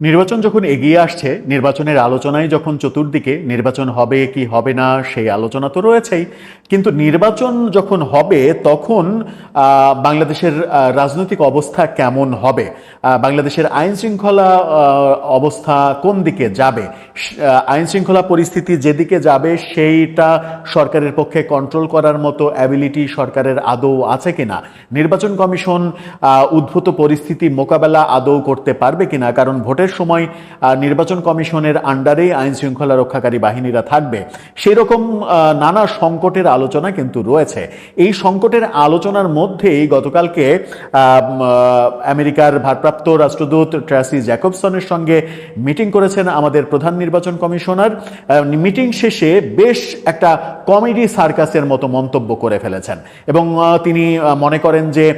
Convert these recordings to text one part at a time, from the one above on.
নির্বাচন যখন এগিয়ে আসছে, নির্বাচনের আলোচনায় যখন চতুর্দিকে নির্বাচন হবে কি হবে না, সেই আলোচনা তো রয়েছেই। কিন্তু নির্বাচন যখন হবে, তখন বাংলাদেশের রাজনৈতিক অবস্থা কেমন হবে? বাংলাদেশের আইন শৃঙ্খলা অবস্থা কোন দিকে যাবে? আইন শৃঙ্খলা পরিস্থিতি যেদিকে যাবে, সেইটা সরকারের পক্ষে কন্ট্রোল করার মতো অ্যাবিলিটি সরকারের আদৌ আছে কিনা? নির্বাচন কমিশন উদ্ভূত পরিস্থিতি মোকাবেলা আদৌ করতে পারবে কিনা? কারণ ভোটের সময় নির্বাচন কমিশনের আন্ডারেই আইন শৃঙ্খলা রক্ষাকারী বাহিনীরা থাকবে। সেই রকম আহ, নানা সংকটের আলোচনা কিন্তু রয়েছে। এই সংকটের আলোচনার মধ্যেই গতকালকে আমেরিকার ভারপ্রাপ্ত রাষ্ট্রদূত ট্রাসি জ্যাকবসনের সঙ্গে মিটিং করেছেন আমাদের প্রধান নির্বাচন কমিশনার। মিটিং শেষে বেশ একটা কমেডি সার্কাসের মতো মন্তব্য করে ফেলেছেন। এবং তিনি মনে করেন যে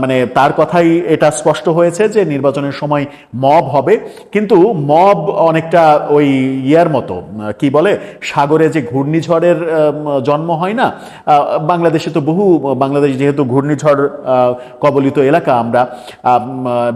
মানে তার কথাই এটা স্পষ্ট হয়েছে যে নির্বাচনের সময় মব হবে। কিন্তু মব অনেকটা ওই ইয়ার মতো, কি বলে, সাগরে যে ঘূর্ণিঝড়ের জন্ম হয় না বাংলাদেশে তো বহু, বাংলাদেশ যেহেতু ঘূর্ণিঝড় কবলিত এলাকা আমরা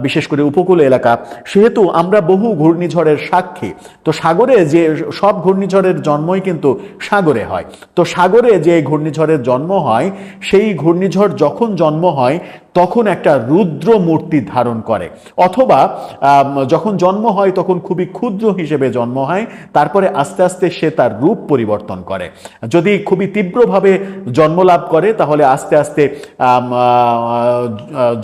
বিশেষ করে উপকূল এলাকা, সেহেতু আমরা বহু ঘূর্ণিঝড়ের সাক্ষী। তো সাগরে যে সব ঘূর্ণিঝড়ের জন্মই কিন্তু সাগরে হয়। তো সাগরে যে ঘূর্ণিঝড়ের জন্ম হয়, সেই ঘূর্ণিঝড় যখন জন্ম হয় তখন একটা রুদ্র মূর্তি ধারণ করে। অথবা যখন জন্ম হয় তখন খুবই ক্ষুদ্র হিসেবে জন্ম হয়, তারপরে আস্তে আস্তে সে তার রূপ পরিবর্তন করে। যদি খুবই তীব্রভাবে জন্মলাভ করে, তাহলে আস্তে আস্তে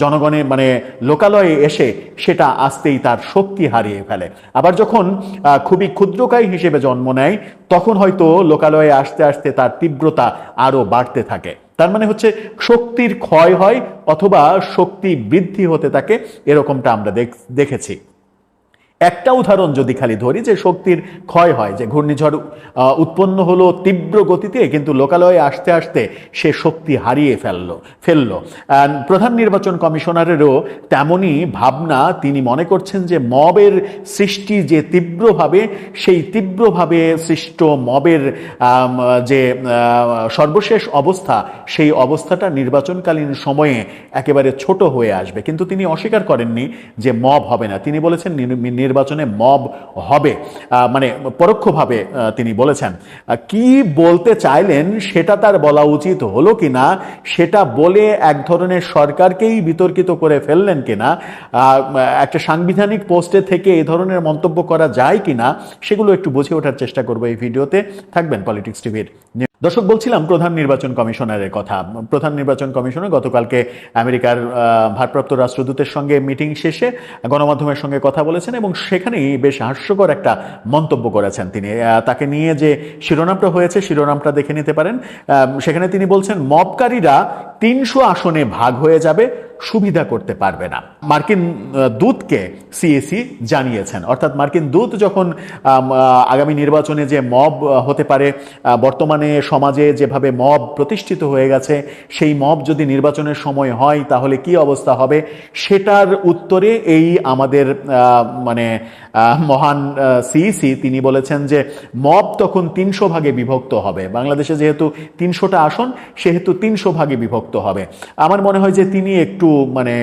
জনগণে মানে লোকালয়ে এসে সেটা আস্তেই তার শক্তি হারিয়ে ফেলে। আবার যখন খুবই ক্ষুদ্রকায় হিসেবে জন্ম নেয়, তখন হয়তো লোকালয়ে আসতে আসতে তার তীব্রতা আরও বাড়তে থাকে। তার মানে হচ্ছে শক্তির ক্ষয় হয় অথবা শক্তি বৃদ্ধি হতে থাকে, এরকমটা আমরা দেখ- দেখেছি। একটা উদাহরণ যদি খালি ধরি যে শক্তির ক্ষয় হয়, যে ঘূর্ণিঝড় উৎপন্ন হলো তীব্র গতিতে, কিন্তু লোকালয়ে আসতে আসতে সে শক্তি হারিয়ে ফেলল ফেলল। প্রধান নির্বাচন কমিশনারেরও তেমনই ভাবনা, তিনি মনে করছেন যে মবের সৃষ্টি যে তীব্রভাবে, সেই তীব্রভাবে সৃষ্ট মবের যে সর্বশেষ অবস্থা, সেই অবস্থাটা নির্বাচনকালীন সময়ে একেবারে ছোট হয়ে আসবে। কিন্তু তিনি অস্বীকার করেননি যে মব হবে না। তিনি বলেছেন নির্বাচনে মব হবে। মানে পরোক্ষভাবে তিনি বলেছেন। কি বলতে চাইলেন সেটা তার বলা উচিত হলো কিনা, সেটা বলে এক ধরনের সরকারকেই বিতর্কিত করে ফেললেন কিনা একটা সাংবিধানিক পোস্টে থেকে এই ধরনের মন্তব্য করা যায় কিনা, সেগুলো একটু বুঝে ওঠার চেষ্টা করব এই ভিডিওতে। থাকবেন পলিটিক্স টিভির দর্শক, বলছিলাম প্রধান নির্বাচন কমিশনারের কথা। প্রধান নির্বাচন কমিশনার গতকালকে আমেরিকার ভারপ্রাপ্ত রাষ্ট্রদূতের সঙ্গে মিটিং শেষে গণমাধ্যমের সঙ্গে কথা বলেছেন এবং সেখানেই বেশ হাস্যকর একটা মন্তব্য করেছেন তিনি। তাকে নিয়ে যে শিরোনামটা হয়েছে, শিরোনামটা দেখে নিতে পারেন। সেখানে তিনি বলছেন, মবকারীরা তিনশো আসনে ভাগ হয়ে যাবে সুবিধা করতে পারবে না। মার্কিন দূতকে সিএসি জানিয়েছেন। অর্থাৎ মার্কিন দূত যখন আগামী নির্বাচনে যে মব হতে পারে বর্তমানে সমাজে যেভাবে মব প্রতিষ্ঠিত হয়ে গেছে, সেই মব যদি নির্বাচনের সময় হয়, তাহলে কি অবস্থা হবে? সেটার উত্তরে এই আমাদের মানে মহান সিইসি তিনি বলেছেন যে, মব তখন তিনশো ভাগে বিভক্ত হবে। বাংলাদেশে যেহেতু তিনশোটা আসন, সেহেতু তিনশো ভাগে বিভক্ত হবে। আমার মনে হয় যে তিনি একটু মানে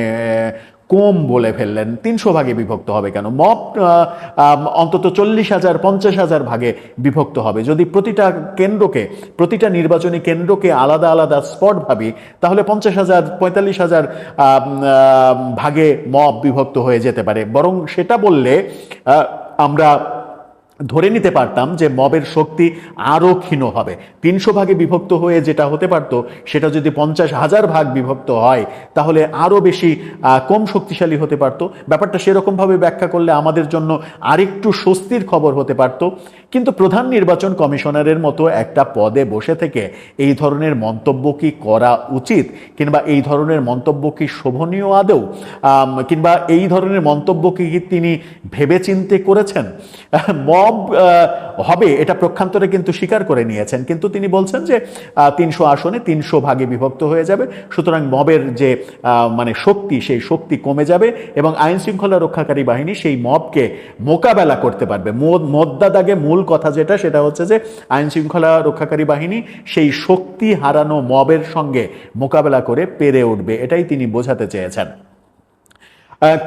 কম বলে ফেললেন। তিনশো ভাগে বিভক্ত হবে কেন? আম, অন্তত চল্লিশ হাজার পঞ্চাশ হাজার ভাগে বিভক্ত হবে। যদি প্রতিটা কেন্দ্রকে প্রতিটা নির্বাচনী কেন্দ্রকে আলাদা আলাদা স্পট ভাবি তাহলে পঞ্চাশ হাজার পঁয়তাল্লিশ হাজার ভাগে মব বিভক্ত হয়ে যেতে পারে। বরং সেটা বললে আমরা ধরে নিতে পারতাম যে মবের শক্তি আরও ক্ষীণ হবে। তিনশো ভাগে বিভক্ত হয়ে যেটা হতে পারতো, সেটা যদি পঞ্চাশ হাজার ভাগ বিভক্ত হয়, তাহলে আরও বেশি কম শক্তিশালী হতে পারতো। ব্যাপারটা সেরকমভাবে ব্যাখ্যা করলে আমাদের জন্য আরেকটু স্বস্তির খবর হতে পারতো। কিন্তু প্রধান নির্বাচন কমিশনারের মতো একটা পদে বসে থেকে এই ধরনের মন্তব্য কি করা উচিত? কিংবা এই ধরনের মন্তব্য কি শোভনীয় আদৌ? কিংবা এই ধরনের মন্তব্য কি তিনি ভেবেচিন্তে করেছেন? মব হবে এটা প্রক্ষান্তরে কিন্তু স্বীকার করে নিয়েছেন। কিন্তু তিনি বলছেন যে তিনশো আসনে তিনশো ভাগে বিভক্ত হয়ে যাবে। সুতরাং মবের যে মানে শক্তি, সেই শক্তি কমে যাবে এবং আইন শৃঙ্খলা রক্ষাকারী বাহিনী সেই মবকে মোকাবেলা করতে পারবে। মোদ- মোদ্দা দাগে মূল কথা যেটা, সেটা হচ্ছে যে আইন শৃঙ্খলা রক্ষাকারী বাহিনী সেই শক্তি হারানো মবের সঙ্গে মোকাবেলা করে পেরে উঠবে, এটাই তিনি বোঝাতে চেয়েছেন।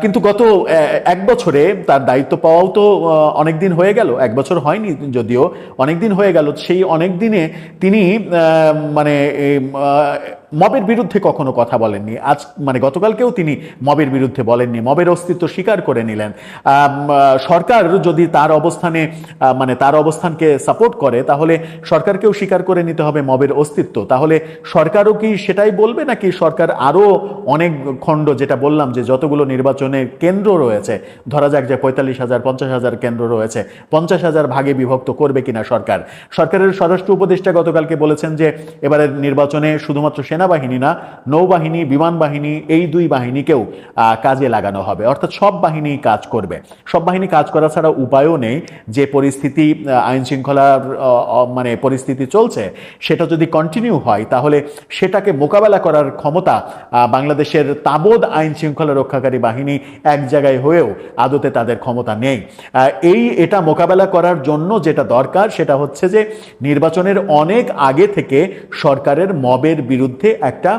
কিন্তু গত এক বছরে তার দায়িত্ব পাওয়াও তো অনেক দিন হয়ে গেল, এক বছর হয়নি যদিও অনেক দিন হয়ে গেল, সেই অনেক দিনে তিনি মানে মবের বিরুদ্ধে কখনো কথা বলেননি। আজ মানে গতকালকেও তিনি মবের বিরুদ্ধে বলেননি। মবের অস্তিত্ব স্বীকার করে নিলেন। সরকার যদি তার অবস্থানে মানে তার অবস্থানকে সাপোর্ট করে, তাহলে সরকারকেও স্বীকার করে নিতে হবে মবের অস্তিত্ব। তাহলে সরকারও কি সেটাই বলবে, নাকি সরকার আরও অনেক খণ্ড যেটা বললাম যে যতগুলো নির্বাচনের কেন্দ্র রয়েছে, ধরা যাক যে পঁয়তাল্লিশ হাজার, পঞ্চাশ হাজার কেন্দ্র রয়েছে, পঞ্চাশ হাজার ভাগে বিভক্ত করবে কিনা সরকার? সরকারের স্বরাষ্ট্র উপদেষ্টা গতকালকে বলেছেন যে, এবারের নির্বাচনে শুধুমাত্র সেনাবাহিনী না, নৌবাহিনী বিমান বাহিনী এই দুই বাহিনীকেও কাজে লাগানো হবে। অর্থাৎ সব বাহিনী কাজ করবে। সব বাহিনী কাজ করা ছাড়া উপায়ও নেই। যে পরিস্থিতি আইন শৃঙ্খলার মানে পরিস্থিতি চলছে, সেটা যদি কন্টিনিউ হয়, তাহলে সেটাকে মোকাবেলা করার ক্ষমতা বাংলাদেশের তাবদ আইন শৃঙ্খলা রক্ষাকারী বাহিনী এক জায়গায় হয়েও আদতে তাদের ক্ষমতা নেই। এই এটা মোকাবেলা করার জন্য যেটা দরকার, সেটা হচ্ছে যে নির্বাচনের অনেক আগে থেকে সরকারের মবের বিরুদ্ধে একটা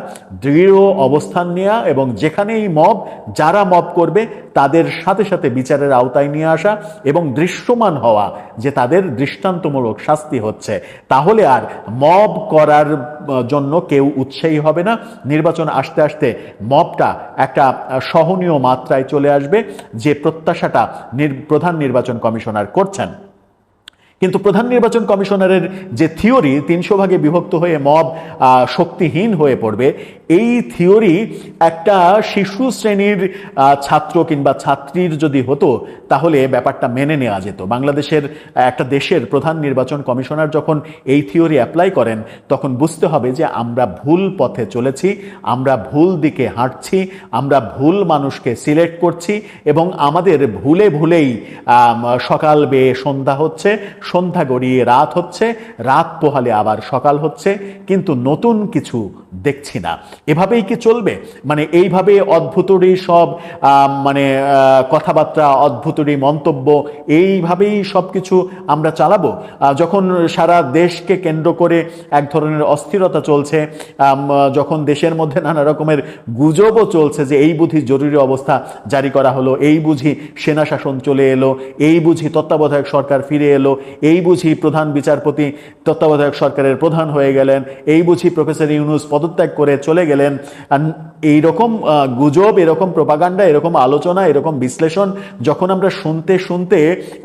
দৃঢ় অবস্থান নেওয়া এবং যেখানেই মব, যারা মব করবে, তাদের সাথে সাথে বিচারের আওতায় নিয়ে আসা এবং দৃশ্যমান হওয়া যে তাদের দৃষ্টান্তমূলক শাস্তি হচ্ছে। তাহলে আর মব করার জন্য কেউ উৎসাহী হবে না। নির্বাচন আসতে আসতে মবটা একটা সহনীয় মাত্রায় চলে আসবে যে প্রত্যাশাটা প্রধান নির্বাচন কমিশনার করছেন। কিন্তু প্রধান নির্বাচন কমিশনারের যে থিওরি তিনশো ভাগে বিভক্ত হয়ে মব শক্তিহীন হয়ে পড়বে, এই থিওরি একটা শিশু শ্রেণির ছাত্র কিংবা ছাত্রীর যদি হতো, তাহলে ব্যাপারটা মেনে নেওয়া যেত। বাংলাদেশের একটা দেশের প্রধান নির্বাচন কমিশনার যখন এই থিওরি অ্যাপ্লাই করেন, তখন বুঝতে হবে যে আমরা ভুল পথে চলেছি, আমরা ভুল দিকে হাঁটছি, আমরা ভুল মানুষকে সিলেক্ট করছি এবং আমাদের ভুলে ভুলেই সকাল বেয়ে সন্ধ্যা হচ্ছে সন্ধ্যা গড়িয়ে রাত হচ্ছে রাত পোহালে আবার সকাল হচ্ছে কিন্তু নতুন কিছু দেখছি না। এভাবেই কি চলবে? মানে এইভাবে অদ্ভুতরই সব মানে কথাবার্তা, অদ্ভুতরই মন্তব্য, এইভাবেই সব কিছু আমরা চালাবো? যখন সারা দেশকে কেন্দ্র করে এক ধরনের অস্থিরতা চলছে যখন দেশের মধ্যে নানা রকমের গুজবও চলছে যে এই বুঝি জরুরি অবস্থা জারি করা হলো, এই বুঝি সেনা শাসন চলে এলো, এই বুঝি তত্ত্বাবধায়ক সরকার ফিরে এলো, এই বুঝি প্রধান বিচারপতি তত্ত্বাবধায়ক সরকারের প্রধান হয়ে গেলেন, এই বুঝি প্রফেসর ইউনুস পদত্যাগ করে চলে গেলেন। এইরকম গুজব, এরকম প্রপাগান্ডা এরকম আলোচনা, এরকম বিশ্লেষণ যখন আমরা শুনতে শুনতে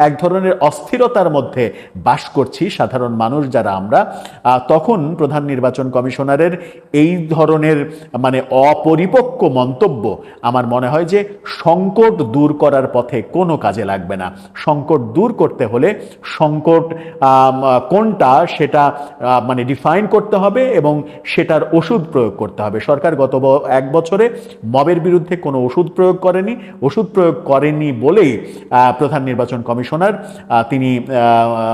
এক ধরনের অস্থিরতার মধ্যে বাস করছি সাধারণ মানুষ যারা আমরা তখন প্রধান নির্বাচন কমিশনারের এই ধরনের মানে অপরিপক্ক মন্তব্য আমার মনে হয় যে সংকট দূর করার পথে কোনো কাজে লাগবে না। সংকট দূর করতে হলে সংকট কোনটা সেটা মানে ডিফাইন করতে হবে এবং সেটার ওষুধ প্রয়োগ করতে হবে। সরকার গত এক বছরে মবের বিরুদ্ধে কোনো ওষুধ প্রয়োগ করেনি। ওষুধ প্রয়োগ করেনি বলেই প্রধান নির্বাচন কমিশনার তিনি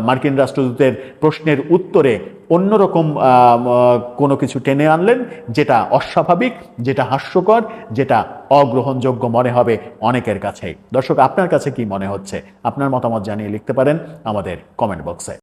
মার্কিন রাষ্ট্রদূতের প্রশ্নের উত্তরে অন্যরকম কোনো কিছু টেনে আনলেন, যেটা অস্বাভাবিক, যেটা হাস্যকর, যেটা অগ্রহণযোগ্য মনে হবে অনেকের কাছেই। দর্শক, আপনার কাছে কি মনে হচ্ছে? আপনার মতামত জানিয়ে লিখতে পারেন আমাদের কমেন্ট বক্সে